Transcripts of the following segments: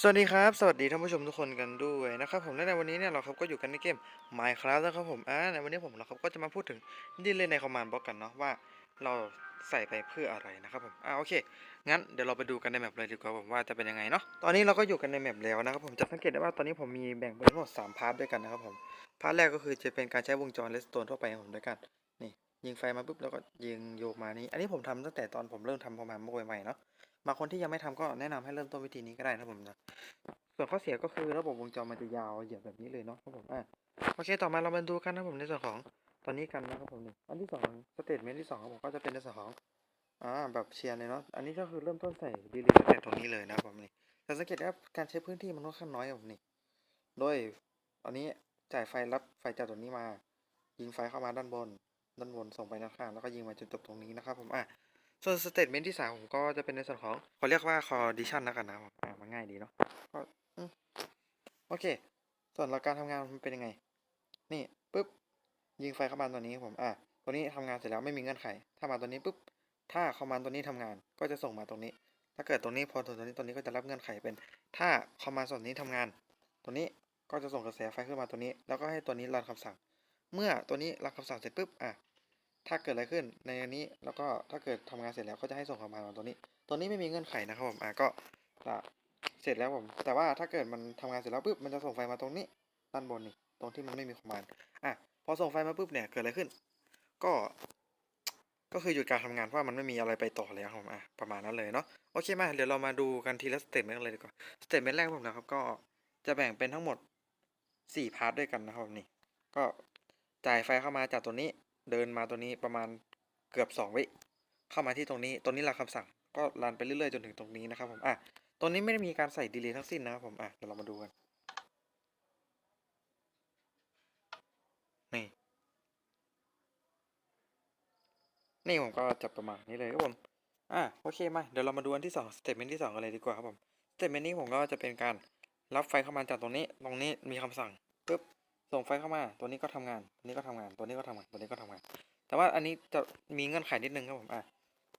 สวัสดีครับ สวัสดีท่านผู้ชมทุกคนกันด้วยนะครับผมและในวันนี้เนี่ยเราครับก็อยู่กันในเกม Minecraft นะครับผมอ่าในวันนี้ผมเราครับก็จะมาพูดถึงดินเล่นในคอมมานด์บล็อกกันเนาะว่าเราใส่ไปเพื่ออะไรนะครับผมอ่าโอเค งั้นเดี๋ยวเราไปดูกันในแมปเลยดีกว่าผมว่าจะเป็นยังไงเนาะตอนนี้เราก็อยู่กันในแมปแล้วนะครับผมจะสังเกตได้ว่าตอนนี้ผมมีแบ่งเป็นทั้งหมดสามพาร์ทด้วยกันนะครับผมพาร์ทแรกก็คือจะเป็นการใช้วงจรเลสโตนทั่วไปของผมด้วยกันนี่ยิงไฟมาปุ๊บแล้วก็ยิงโยกมานี่อันนี้ผมทำตั้งแต่ตอนผมเริ่มทำคอมมานด์บล็อกใหม่ๆเนาะ บางคนที่ยังไม่ทำก็แนะนำให้เริ่มต้นวิธีนี้ก็ได้นะผมนะส่วนข้อเสียก็คือระบบวงจรมันจะยาวเหยียดแบบนี้เลยเนาะครับผมอะโอเคต่อมาเรามาดูกันนะครับผมในส่วนของตอนนี้กันนะครับผมหนึ่งอันที่สองสเตทเมนต์ที่สองครับผมก็จะเป็นในส่วนของอ่าแบบเชียร์เลยเนาะอันนี้ก็คือเริ่มต้นใส่ดีลีตั้งแต่ตรงนี้เลยนะครับผมนี่แต่สังเกตว่าการใช้พื้นที่มันค่อนข้างน้อยครับผมนี่โดยอันนี้จ่ายไฟรับไฟจากตรงนี้มา ยิงไฟเข้ามาด้านบน ด้านบนส่งไปด้านข้างแล้วก็ยิงมาจนจบตรงนี้นะครับผมอะ ส่วนสเตทเมนที่สามผมก็จะเป็นในส่วนของเขาเรียกว่าคอดิชันแล้วกันนะครับอ่ามันง่ายดีเนาะก็โอเค ส่วนหลักการทำงานมันเป็นยังไง นี่ปุ๊บยิงไฟเข้ามาตัวนี้ผมอะตัวนี้ทำงานเสร็จแล้วไม่มีเงื่อนไข ถ้ามาตัวนี้ปุ๊บถ้าคอมมานด์ตัวนี้ทำงานก็จะส่งมาตรงนี้ ถ้าเกิดตัวนี้พอตัวนี้ตัวนี้ก็จะรับเงื่อนไขเป็น ถ้าคอมมานด์ส่วนนี้ทำงาน ตัวนี้ก็จะส่งกระแสไฟขึ้นมาตัวนี้ แล้วก็ให้ตัวนี้รันคำสั่ง เมื่อตัวนี้รันคำสั่งเสร็จปุ๊บอะ ถ้าเกิดอะไรขึ้นในอันนี้แล้วก็ถ้าเกิดทำงานเสร็จแล้วก็จะให้ส่งคอมมานด์มาตัวนี้ ตัวนี้ไม่มีเงื่อนไขนะครับผมอะก็จะเสร็จแล้วผม แต่ว่าถ้าเกิดมันทำงานเสร็จแล้วปุ๊บมันจะส่งไฟมาตรงนี้ด้านบนนี่ตรงที่มันไม่มีคอมมานด์อะพอส่งไฟมาปุ๊บเนี่ยเกิดอะไรขึ้น ก็ ก็คือหยุดการทำงานเพราะมันไม่มีอะไรไปต่อแล้วครับผมอะประมาณนั้นเลยเนาะโอเคมาเดี๋ยวเรามาดูกันทีละสเต็ปกันเลยดีกว่าสเต็ปแรกผมนะครับ ก็จะแบ่งเป็นทั้งหมดสี่พาร์ทด้วยกันนะครับนี่ก็จ่ายไฟเข้ามาจากตัวนี้ เดินมาตัวนี้ประมาณเกือบสองวิเข้ามาที่ตรงนี้ตรงนี้รับคำสั่งก็รันไปเรื่อยๆจนถึงตรงนี้นะครับผมอะตรงนี้ไม่ได้มีการใส่ดีเลย์ทั้งสิ้นนะครับผมอะเดี๋ยวเรามาดูกันนี่นี่ผมก็จะประมาณนี้เลยครับผมอะโอเคมาเดี๋ยวเรามาดูอันที่สองสเต t เมนต์ที่สองกันเลยดีกว่าครับผมสเต t เมนต์นี้ผมก็จะเป็นการรับไฟเข้ามาจากตรงนี้ ตรงนี้มีคำสั่งปุ๊บ ส่งไฟเข้ามา ตัวนี้ก็ทำงาน ตัวนี้ก็ทำงาน ตัวนี้ก็ทำงาน ตัวนี้ก็ทำงาน แต่ว่าอันนี้จะมีเงื่อนไขนิดนึงครับผมอะ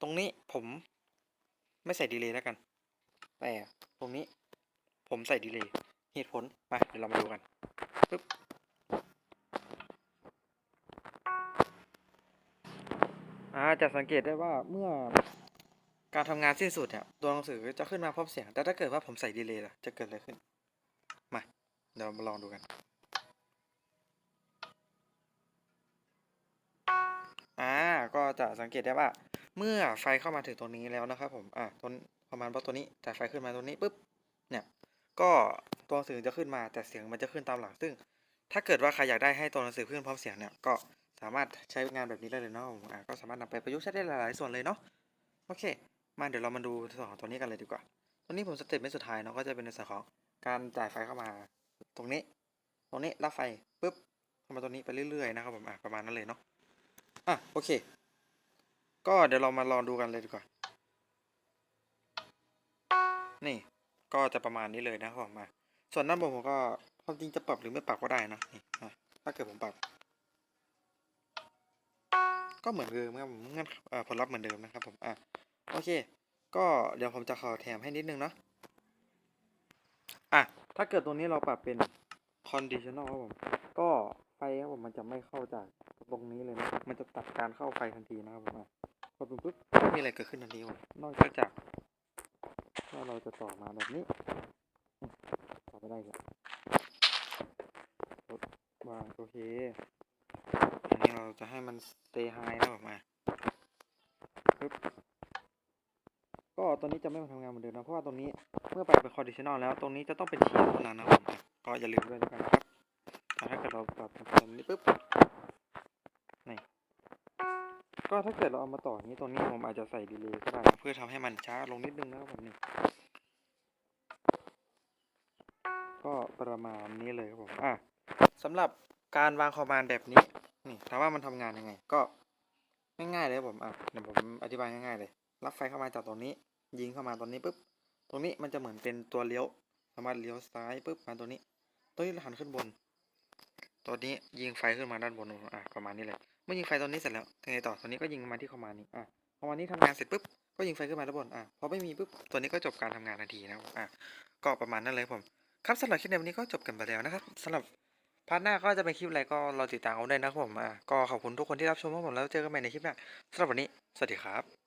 ตรงนี้ผมไม่ใส่ดีเลย์แล้วกัน แต่ตรงนี้ผมใส่ดีเลย์เหตุผล มาเดี๋ยวเรามาดูกันปึ๊บอ่าจะสังเกตได้ว่าเมื่อการทำงานสิ้นสุดเนี่ยตัวหนังสือจะขึ้นมาพร้อมเสียง แต่ถ้าเกิดว่าผมใส่ดีเลย์ล่ะจะเกิดอะไรขึ้น มา เดี๋ยวมาลองดูกัน อ่าก็จะสังเกตได้ว่า เมื่อไฟเข้ามาถึงตรงนี้แล้วนะครับผมอ่าต้นประมาณว่าตัวนี้จ่ายไฟขึ้นมาตรงนี้ปุ๊บเนี่ยก็ตัวหนังสือจะขึ้นมาแต่เสียงมันจะขึ้นตามหลังซึ่ง ถ้าเกิดว่าใครอยากได้ให้ตัวหนังสือขึ้นพร้อมเสียงเนี่ยก็สามารถใช้งานแบบนี้ได้เลยเนาะผมอ่าก็สามารถนำไปประยุกต์ใช้ได้หลายๆส่วนเลยเนาะโอเค มาเดี๋ยวเรามาดูส่วนของตัวนี้กันเลยดีกว่า ตัวนี้ผมสเต็ปไม่สุดท้ายเนาะก็จะเป็นในส่วนของการจ่ายไฟเข้ามา ตรงนี้ ตรงนี้รับไฟปุ๊บเข้ามาตรงนี้ไปเรื่อยๆนะครับผมอะประมาณนั้นเลยเนาะ อะโอเค ก็เดี๋ยวเรามาลองดูกันเลยดีกว่า นี่ก็จะประมาณนี้เลยนะครับผมมา ส่วนด้านบนผมก็ความจริงจะปรับหรือไม่ปรับก็ได้นะนี่อะถ้าเกิดผมปรับ ก็เหมือนเดิมครับผมงั้นเออผลลัพธ์เหมือนเดิมนะครับผมอะโอเค ก็เดี๋ยวผมจะขอแถมให้นิดนึงเนาะอะถ้าเกิดตรงนี้เราปรับเป็น conditional ครับผม ก็ ไฟครับผมมันจะไม่เข้าจากตรงนี้เลยนะ มันจะตัดการเข้าไฟทันทีนะครับผมอะพอเป็นปุ๊บไม่มีอะไรเกิดขึ้นทันทีผมนอกจากถ้าเราจะต่อมาแบบนี้อืมต่อไปได้ครับกดวางโอเคอันนี้เราจะให้มัน stay high นะผมอะปึ๊บก็ตอนนี้จะไม่มาทำงานเหมือนเดิมนะ เพราะว่าตรงนี้เมื่อไปเป็น conditional แล้วตรงนี้จะต้องเป็นเชียร์เท่านั้นนะครับผมอะก็อย่าลืมด้วยนะครับอะถ้าเกิดเราปรับตรงนี้ปุ๊บนี่ก็ถ้าเกิดเราเอามาต่ออย่างนี้ตรงนี้ผมอาจจะใส่ดีเลย์ก็ได้เพื่อทำให้มันช้าลงนิดนึงนะครับผมนี่ก็ประมาณนี้เลยครับผมอะสำหรับการวางคอมมานด์แบบนี้นี่ถามว่ามันทำงานยังไง ก็ง่ายๆเลยครับผมอะเดี๋ยวผมอธิบายง่ายๆเลย รับไฟเข้ามาจากตรงนี้ ยิงเข้ามาตรงนี้ปุ๊บตรงนี้มันจะเหมือนเป็นตัวเลี้ยวสามารถเลี้ยวซ้ายปุ๊บมาตัวนี้ตัวนี้หันขึ้นบน ตัวนี้ยิงไฟขึ้นมาด้านบนอะประมาณนี้เลยเมื่อยิงไฟตัวนี้เสร็จแล้วยังไงต่อตัวนี้ก็ยิงมาที่คอมมานด์นี้อะคอมมานด์นี้ทำงานเสร็จปุ๊บก็ยิงไฟขึ้นมาด้านบนอะพอไม่มีปุ๊บตัวนี้ก็จบการทำงานทันทีนะครับอะก็ประมาณนั้นเลยผมครับสำหรับคลิปในวันนี้ก็จบกันไปแล้วนะครับสำหรับพาร์ทหน้าก็จะเป็นคลิปอะไรก็รอติดตามเอาได้นะครับผมอะก็ขอบคุณทุกคนที่รับชมครับผมแล้วเจอกันใหม่ในคลิปหน้าสำหรับวันนี้สวัสดีครับ